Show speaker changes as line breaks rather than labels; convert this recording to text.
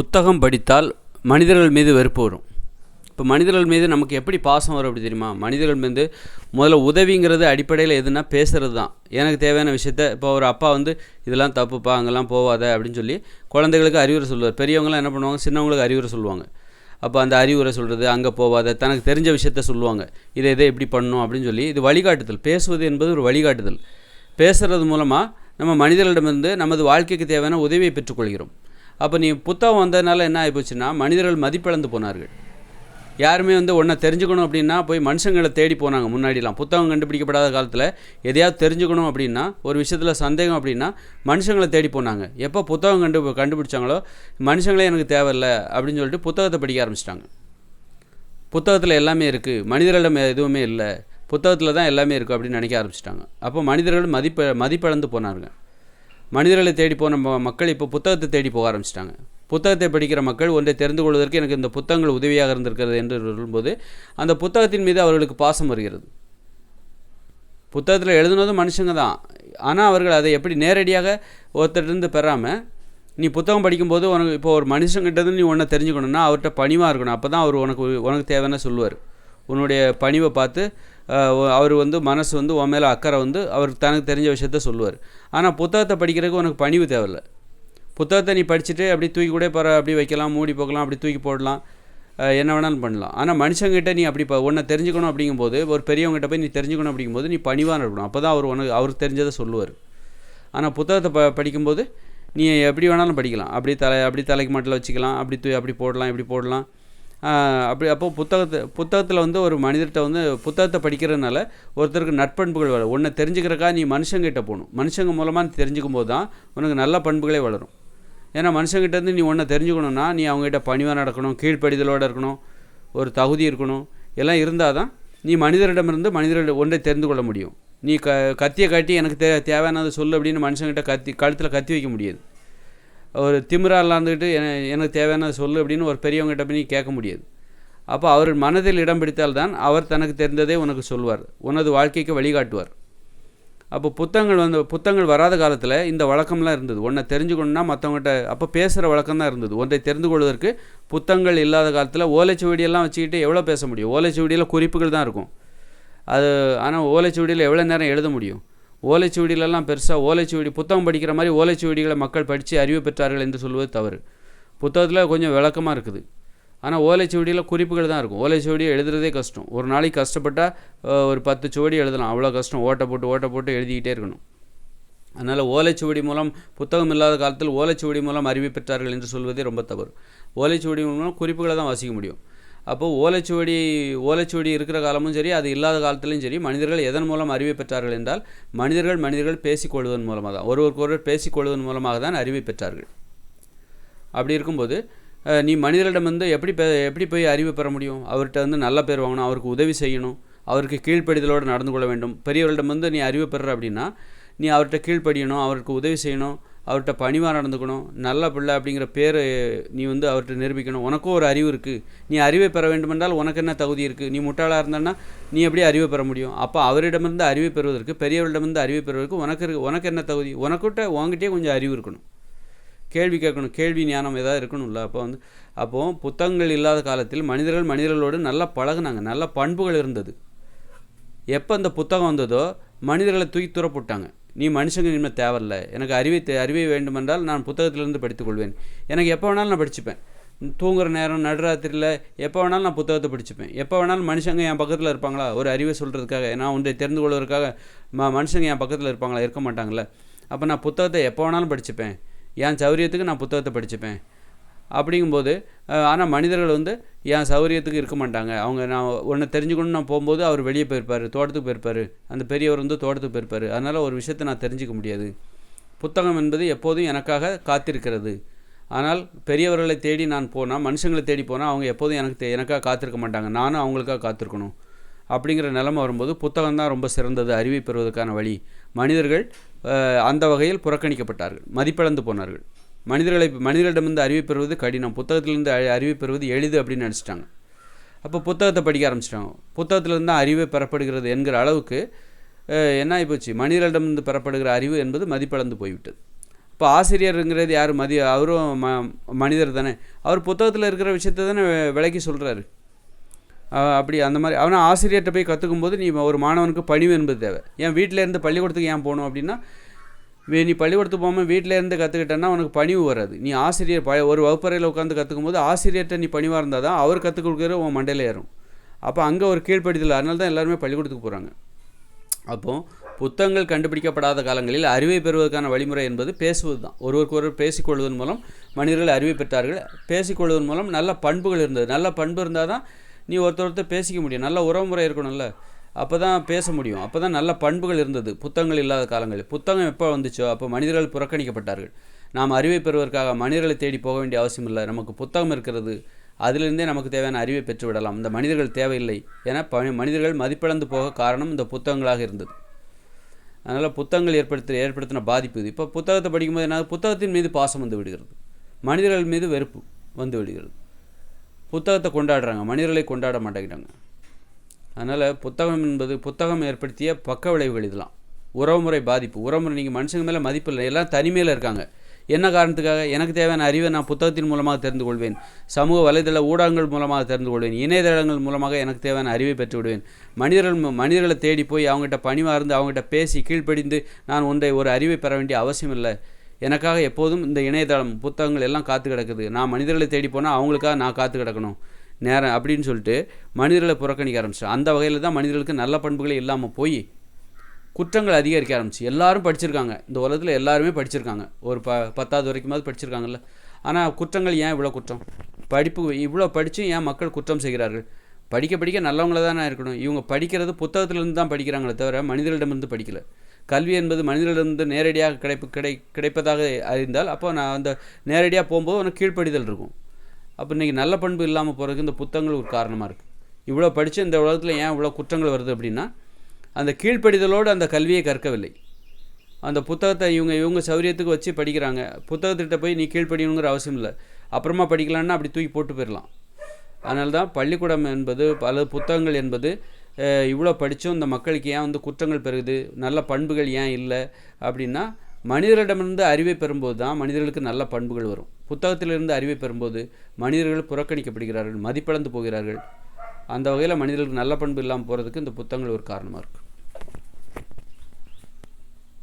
புத்தகம் படித்தால் மனிதர்கள் மீது வெறுப்பு வரும். இப்போ மனிதர்கள் மீது நமக்கு எப்படி பாசம் வரும் அப்படி தெரியுமா? மனிதர்கள் மீது முதல்ல உதவிங்கிறது அடிப்படையில் எதுனா பேசுகிறது தான். எனக்கு தேவையான விஷயத்த இப்போ ஒரு அப்பா வந்து இதெல்லாம் தப்புப்பா அங்கெல்லாம் போகாத அப்படின்னு சொல்லி குழந்தைகளுக்கு அறிவுரை சொல்லுவார். பெரியவங்களாம் என்ன பண்ணுவாங்க? சின்னவங்களுக்கு அறிவுரை சொல்லுவாங்க. அப்போ அந்த அறிவுரை சொல்கிறது அங்கே போகாத தனக்கு தெரிஞ்ச விஷயத்த சொல்லுவாங்க. இதை இதை இப்படி பண்ணணும் அப்படின்னு சொல்லி இது வழிகாட்டுதல். பேசுவது என்பது ஒரு வழிகாட்டுதல். பேசுகிறது மூலமாக நம்ம மனிதர்களிடமிருந்து நமது வாழ்க்கைக்கு தேவையான உதவியை பெற்றுக்கொள்கிறோம். அப்போ நீ புத்தகம் வந்ததுனால என்ன ஆகிப்போச்சுன்னா மனிதர்கள் மதிப்பிழந்து போனார்கள். யாருமே வந்து ஒன்றை தெரிஞ்சுக்கணும் அப்படின்னா போய் மனுஷங்களை தேடி போனாங்க முன்னாடிலாம். புத்தகம் கண்டுபிடிக்கப்படாத காலத்தில் எதையாவது தெரிஞ்சுக்கணும் அப்படின்னா ஒரு விஷயத்தில் சந்தேகம் அப்படின்னா மனுஷங்களை தேடி போனாங்க. எப்போ புத்தகம் கண்டு கண்டுபிடிச்சாங்களோ மனுஷங்களே எனக்கு தேவையில்லை அப்படின்னு சொல்லிட்டு புத்தகத்தை படிக்க ஆரம்பிச்சிட்டாங்க. புத்தகத்தில் எல்லாமே இருக்குது மனிதர்களிடம் எதுவுமே இல்லை. புத்தகத்தில் தான் எல்லாமே இருக்குது அப்படின்னு நினைக்க ஆரம்பிச்சிட்டாங்க. அப்போ மனிதர்கள் மதிப்ப மதிப்பிழந்து போனாருங்க மனிதர்களை தேடி போன மக்கள் இப்போ புத்தகத்தை தேடி போக ஆரம்பிச்சிட்டாங்க. புத்தகத்தை படிக்கிற மக்கள் ஒன்றை தெரிந்து கொள்வதற்கு எனக்கு இந்த புத்தகங்கள் உதவியாக இருந்திருக்கிறது என்று சொல்லும்போது அந்த புத்தகத்தின் மீது அவர்களுக்கு பாசம் வருகிறது. புத்தகத்தில் எழுதுனதும் மனுஷங்க தான். ஆனால் அவர்கள் அதை எப்படி நேரடியாக ஒருத்தர்கிட்ட பெறாமல் நீ புத்தகம் படிக்கும்போது உனக்கு இப்போ ஒரு மனுஷங்கிட்டது நீ ஒன்றை தெரிஞ்சுக்கணுன்னா அவர்கிட்ட பணிவாக இருக்கணும். அப்போ தான் அவர் உனக்கு உனக்கு தேவைன்னு சொல்லுவார். உன்னுடைய பணிவை பார்த்து அவர் வந்து மனசு வந்து உன் மேலே அக்கறை வந்து அவர் தனக்கு தெரிஞ்ச விஷயத்த சொல்லுவார். ஆனால் புத்தகத்தை படிக்கிறதுக்கு உனக்கு பணிவு தேவையில்ல. புத்தகத்தை நீ படிச்சுட்டு அப்படி தூக்கி கூட பர அப்படி வைக்கலாம் மூடி போக்கலாம் அப்படி தூக்கி போடலாம். என்ன வேணாலும் பண்ணலாம். ஆனால் மனுஷங்கிட்ட நீ அப்படி இப்போ ஒன்றை தெரிஞ்சுக்கணும் அப்படிங்கும்போது ஒரு பெரியவங்ககிட்ட போய் நீ தெரிஞ்சுக்கணும் அப்படிங்கும்போது நீ பணிவாக இருக்கணும். அப்போ தான் அவர் உனக்கு அவருக்கு தெரிஞ்சதை சொல்லுவார். ஆனால் புத்தகத்தை ப படிக்கும்போது நீ எப்படி வேணாலும் படிக்கலாம். அப்படி தலை அப்படி தலைக்கு மட்டில் வச்சுக்கலாம். அப்படி தூ அப்படி போடலாம் இப்படி போடலாம். அப்படி அப்போது புத்தகத்தை புத்தகத்தில் வந்து ஒரு மனிதர்கிட்ட வந்து புத்தகத்தை படிக்கிறதுனால ஒருத்தருக்கு நட்பண்புகள் வளரும். ஒன்றை தெரிஞ்சுக்கிறக்கா நீ மனுஷங்கிட்ட போகணும். மனுஷங்க மூலமாக தெரிஞ்சுக்கும் போது தான் உனக்கு நல்ல பண்புகளே வளரும். ஏன்னா மனுஷங்கிட்ட இருந்து நீ ஒன்றை தெரிஞ்சுக்கணுன்னா நீ அவங்ககிட்ட பணிவாக நடக்கணும் கீழ்ப்படிதலோடு இருக்கணும் ஒரு தகுதி இருக்கணும் எல்லாம் இருந்தால் தான் நீ மனிதரிடமிருந்து மனிதர்கள் ஒன்றை தெரிந்து கொள்ள முடியும். நீ க கத்தியை காட்டி எனக்கு தே தேவையானதை சொல்லு அப்படின்னு மனுஷங்கிட்ட கத்தி கழுத்தில் கத்தி வைக்க முடியாது. ஒரு திமிரா இல்லாந்துக்கிட்டு எனக்கு தேவையான சொல்லு அப்படின்னு ஒரு பெரியவங்ககிட்ட போய் நீ கேட்க முடியாது. அப்போ அவர் மனதில் இடம் பிடித்தால்தான் அவர் தனக்கு தெரிந்ததே உனக்கு சொல்வார். உனது வாழ்க்கைக்கு வழிகாட்டுவார். அப்போ புத்தகங்கள் வந்து புத்தகங்கள் வராத காலத்தில் இந்த வழக்கம்லாம் இருந்தது. ஒன்றை தெரிஞ்சுக்கணுன்னா மற்றவங்ககிட்ட அப்போ பேசுகிற வழக்கம் தான் இருந்தது. ஒன்றை தெரிந்து கொள்வதற்கு புத்தகங்கள் இல்லாத காலத்தில் ஓலைச்சுவடியெல்லாம் வச்சுக்கிட்டு எவ்வளோ பேச முடியும்? ஓலைச்சுவடியில் குறிப்புகள் தான் இருக்கும். அது ஆனால் ஓலைச்சுவடியில் எவ்வளோ நேரம் எழுத முடியும்? ஓலைச்சுவடியிலலாம் பெருசாக ஓலைச்சுவடி புத்தகம் படிக்கிற மாதிரி ஓலைச்சுவடிகளை மக்கள் படித்து அறிவு பெற்றார்கள் என்று சொல்வது தவறு. புத்தகத்தில் கொஞ்சம் விளக்கமாக இருக்குது. ஆனால் ஓலைச்சுவடியில் குறிப்புகள் தான் இருக்கும். ஓலைச்சுவடி எழுதுறதே கஷ்டம். ஒரு நாளைக்கு கஷ்டப்பட்டால் ஒரு பத்து சுவடி எழுதலாம். அவ்வளோ கஷ்டம். ஓட்டை போட்டு ஓட்டை போட்டு எழுதிக்கிட்டே இருக்கணும். அதனால் ஓலைச்சுவடி மூலம் புத்தகம் இல்லாத காலத்தில் ஓலைச்சுவடி மூலம் அறிவு பெற்றார்கள் என்று சொல்வதே ரொம்ப தவறு. ஓலைச்சுவடி மூலம் குறிப்புகளை தான் வாசிக்க முடியும். அப்போது ஓலைச்சுவடி ஓலைச்சுவடி இருக்கிற காலமும் சரி அது இல்லாத காலத்திலும் சரி மனிதர்கள் எதன் மூலம் அறிவை பெற்றார்கள் என்றால் மனிதர்கள் மனிதர்கள் பேசிக்கொள்வதன் மூலமாக தான் ஒருவருக்கொருவர் பேசிக்கொள்வதன் மூலமாக தான் அறிவை பெற்றார்கள். அப்படி இருக்கும்போது நீ மனிதரிடம் வந்து எப்படி பெ எப்படி போய் அறிவு பெற முடியும்? அவர்கிட்ட வந்து நல்ல பேர் வாங்கணும் அவருக்கு உதவி செய்யணும் அவருக்கு கீழ்ப்படிதலோடு நடந்து கொள்ள வேண்டும். பெரியவர்களிடம் வந்து நீ அறிவு பெற அப்படின்னா நீ அவர்கிட்ட கீழ்ப்படியணும் அவருக்கு உதவி செய்யணும் அவர்கிட்ட பணிவாக நடந்துக்கணும் நல்ல பிள்ளை அப்படிங்கிற பேர் நீ வந்து அவர்கிட்ட நிரூபிக்கணும். உனக்கும் ஒரு அறிவு இருக்குது நீ அறிவை பெற வேண்டுமென்றால் உனக்கு என்ன தகுதி இருக்குது நீ முட்டாளாக இருந்தன்னா நீ எப்படி அறிவை பெற முடியும்? அப்போ அவரிடமிருந்து அறிவை பெறுவதற்கு பெரியவரிடமிருந்து அறிவை பெறுவதற்கு உனக்கு இருக்கு உனக்கு என்ன தகுதி? உனக்கிட்ட உங்ககிட்டயே கொஞ்சம் அறிவு இருக்கணும். கேள்வி கேட்கணும். கேள்வி ஞானம் ஏதாவது இருக்கணும்ல. அப்போ வந்து அப்போது புத்தகங்கள் இல்லாத காலத்தில் மனிதர்கள் மனிதர்களோடு நல்லா பழகுனாங்க. நல்ல பண்புகள் இருந்தது. எப்போ அந்த புத்தகம் வந்ததோ மனிதர்களை தூக்கி துறப்பிட்டாங்க நீ மனுஷங்க இனிமேல் தேவையில்ல. எனக்கு அறிவை தே அறிவை வேண்டுமென்றால் நான் புத்தகத்திலிருந்து படித்துக்கொள்வேன். எனக்கு எப்போ வேணாலும் நான் படிச்சுப்பேன். தூங்குற நேரம் நடுராத்திரியில் எப்போ வேணாலும் நான் புத்தகத்தை படிச்சுப்பேன். எப்போ வேணாலும் மனுஷங்க என் பக்கத்தில் இருப்பாங்களா? ஒரு அறிவை சொல்கிறதுக்காக நான் ஒன்றை தெரிந்து கொள்வதற்காக ம மனுஷங்க என் பக்கத்தில் இருப்பாங்களா? இருக்க மாட்டாங்களே அப்போ நான் புத்தகத்தை எப்போ வேணாலும் படிச்சுப்பேன். என் சௌரியத்துக்கு நான் புத்தகத்தை படிச்சுப்பேன். அப்படிங்கும்போது ஆனால் மனிதர்கள் வந்து என் சௌரியத்துக்கு இருக்க மாட்டாங்க? அவங்க நான் ஒன்று தெரிஞ்சுக்கணும்னு நான் போகும்போது அவர் வெளியே போயிருப்பார் தோட்டத்துக்கு போயிருப்பார். அந்த பெரியவர் வந்து தோட்டத்துக்கு போயிருப்பார். அதனால் ஒரு விஷயத்தை நான் தெரிஞ்சுக்க முடியாது. புத்தகம் என்பது எப்போதும் எனக்காக காத்திருக்கிறது. ஆனால் பெரியவர்களை தேடி நான் போனால் மனுஷங்களை தேடி போனால் அவங்க எப்போதும் எனக்கு தே- எனக்காக காத்திருக்க மாட்டாங்க. நானும் அவங்களுக்காக காத்திருக்கணும். அப்படிங்கிற நிலமை வரும்போது புத்தகம் தான் ரொம்ப சிறந்தது அறிவை பெறுவதற்கான வழி. மனிதர்கள் அந்த வகையில் புறக்கணிக்கப்பட்டார்கள் மதிப்பிழந்து போனார்கள். மனிதர்களை மனிதர்களிடமிருந்து அறிவை பெறுவது கடினம். புத்தகத்திலிருந்து அ- அறிவை பெறுவது எளிது அப்படின்னு நினச்சிட்டாங்க. அப்போ புத்தகத்தை படிக்க ஆரம்பிச்சிட்டாங்க. புத்தகத்திலிருந்து தான் அறிவே பெறப்படுகிறது என்கிற அளவுக்கு என்ன ஆகிப்போச்சு மனிதர்களிடமிருந்து பெறப்படுகிற அறிவு என்பது மதிப்பிழந்து போய்விட்டது. இப்போ ஆசிரியருங்கிறது யார்? மதி அவரும் ம மனிதர் தானே. அவர் புத்தகத்தில் இருக்கிற விஷயத்தை தானே விலைக்கு விளக்கி சொல்கிறாரு அப்படி அந்த மாதிரி. அவனை ஆசிரியர்கிட்ட போய் கற்றுக்கும் போது நீ ஒரு மாணவனுக்கு பணிவு என்பது தேவை. ஏன் வீட்டில் இருந்து பள்ளிக்கூடத்துக்கு ஏன் போகணும் அப்படின்னா நீ பள்ளிக்கூடத்துக்கு போகாமல் வீட்டில் இருந்து கற்றுக்கிட்டேன்னா உனக்கு பணிவு வராது. நீ ஆசிரியர் ப ஒரு வகுப்பறையில் உட்காந்து கற்றுக்கும் போது ஆசிரியர்கிட்ட நீ பணிவாக இருந்தால் தான் அவர் கற்றுக் கொடுக்குற உன் மண்டையில் ஏறும். அப்போ அங்கே ஒரு கீழ்ப்படுதல் அதனால தான் எல்லாருமே பள்ளிக்கூடத்துக்கு போகிறாங்க அப்போது புத்தகங்கள் கண்டுபிடிக்கப்படாத காலங்களில் அறிவை பெறுவதற்கான வழிமுறை என்பது பேசுவது தான். ஒருவருக்கு ஒருவர் பேசிக்கொள்வதன் மூலம் மனிதர்கள் அறிவை பெற்றார்கள். பேசிக்கொள்வதன் மூலம் நல்ல பண்புகள் இருந்தது. நல்ல பண்பு இருந்தால் தான் நீ ஒருத்தர் ஒருத்தர் பேசிக்க முடியும். நல்ல உறவுமுறை இருக்கணும்ல. அப்போ தான் பேச முடியும். அப்போ தான் நல்ல பண்புகள் இருந்தது. புத்தகங்கள் இல்லாத காலங்களில். புத்தகம் எப்போ வந்துச்சோ அப்போ மனிதர்கள் புறக்கணிக்கப்பட்டார்கள். நாம் அறிவை பெறுவதற்காக மனிதர்களை தேடி போக வேண்டிய அவசியம் இல்லை. நமக்கு புத்தகம் இருக்கிறது. அதிலிருந்தே நமக்கு தேவையான அறிவை பெற்று விடலாம். இந்த மனிதர்கள் தேவையில்லை என ப மனிதர்கள் மதிப்பிழந்து போக காரணம் இந்த புத்தகங்களாக இருந்தது. அதனால் புத்தகங்கள் ஏற்படுத்த ஏற்படுத்தின பாதிப்பு இது. இப்போ புத்தகத்தை படிக்கும்போது என்ன புத்தகத்தின் மீது பாசம் வந்து விடுகிறது. மனிதர்கள் மீது வெறுப்பு வந்து விடுகிறது. புத்தகத்தை கொண்டாடுறாங்க. மனிதர்களை கொண்டாட மாட்டேங்கிறாங்க. அதனால் புத்தகம் என்பது புத்தகம் ஏற்படுத்திய பக்க விளைவுகள் இதெல்லாம். உறவுமுறை பாதிப்பு. உறவுமுறை நீங்கள் மனுஷங்க மேலே மதிப்பு இல்லை. எல்லாம் தனிமையில் இருக்காங்க. என்ன காரணத்துக்காக? எனக்கு தேவையான அறிவை நான் புத்தகத்தின் மூலமாக தெரிந்து கொள்வேன். சமூக வலைதள ஊடகங்கள் மூலமாக தெரிந்து கொள்வேன். இணையதளங்கள் மூலமாக எனக்கு தேவையான அறிவை பெற்று விடுவேன். மனிதர்கள் மனிதர்களை தேடி போய் அவங்ககிட்ட பணிவாக அவங்ககிட்ட பேசி கீழ்ப்படிந்து நான் ஒன்றை ஒரு அறிவை பெற வேண்டிய அவசியம் இல்லை. எனக்காக எப்போதும் இந்த இணையதளம் புத்தகங்கள் எல்லாம் காத்து கிடக்குது. நான் மனிதர்களை தேடி போனால் அவங்களுக்காக நான் காத்து கிடக்கணும். நேரம் அப்படின்னு சொல்லிட்டு மனிதர்களை புறக்கணிக்க ஆரம்பிச்சு. அந்த வகையில் தான் மனிதர்களுக்கு நல்ல பண்புகளே இல்லாமல் போய் குற்றங்கள் அதிகரிக்க ஆரம்பிச்சு. எல்லாரும் படிச்சிருக்காங்க. இந்த உலகத்தில் எல்லாருமே படிச்சிருக்காங்க. ஒரு ப பத்தாவது வரைக்குமாவது படிச்சிருக்காங்கல்ல. ஆனால் குற்றங்கள் ஏன் இவ்வளோ குற்றம்? படிப்பு இவ்வளோ படித்தும் ஏன் மக்கள் குற்றம் செய்கிறார்கள்? படிக்க படிக்க நல்லவங்கள தானே இருக்கணும். இவங்க படிக்கிறது புத்தகத்திலேருந்து தான் படிக்கிறாங்களே தவிர மனிதர்களிடமிருந்து படிக்கல. கல்வி என்பது மனிதர்களிடமிருந்து நேரடியாக கிடைப்பு கிடை கிடைப்பதாக அறிந்தால் அப்போ நான் அந்த நேரடியாக போகும்போது உனக்கு கீழ்ப்படிதல் இருக்கும். அப்போ இன்றைக்கி நல்ல பண்பு இல்லாமல் போகிறதுக்கு இந்த புத்தகங்கள் ஒரு காரணமாக இருக்குது இவ்வளோ படித்து இந்த உலகத்தில் ஏன் இவ்வளோ குற்றங்கள் வருது அப்படின்னா அந்த கீழ்ப்படிதலோடு அந்த கல்வியை கற்கவில்லை. அந்த புத்தகத்தை இவங்க இவங்க சௌரியத்துக்கு வச்சு படிக்கிறாங்க. புத்தகத்திட்ட போய் நீ கீழ்ப்படியணுங்கிற அவசியம் இல்லை. அப்புறமா படிக்கலான்னா அப்படி தூக்கி போட்டு போயிடலாம் அதனால தான் பள்ளிக்கூடம் என்பது பல புத்தகங்கள் என்பது இவ்வளோ படித்தும் இந்த மக்களுக்கு ஏன் வந்து குற்றங்கள் பெருகுது? நல்ல பண்புகள் ஏன் இல்லை? அப்படின்னா மனிதரிடமிருந்து அறிவை பெறும்போது தான் மனிதர்களுக்கு நல்ல பண்புகள் வரும். புத்தகத்திலிருந்து அறிவை பெறும்போது மனிதர்கள் புறக்கணிக்கப்படுகிறார்கள் மதிப்பிழந்து போகிறார்கள். அந்த வகையில் மனிதர்களுக்கு நல்ல பண்பு இல்லாமல் போகிறதுக்கு இந்த புத்தகங்கள் ஒரு காரணமாக இருக்குது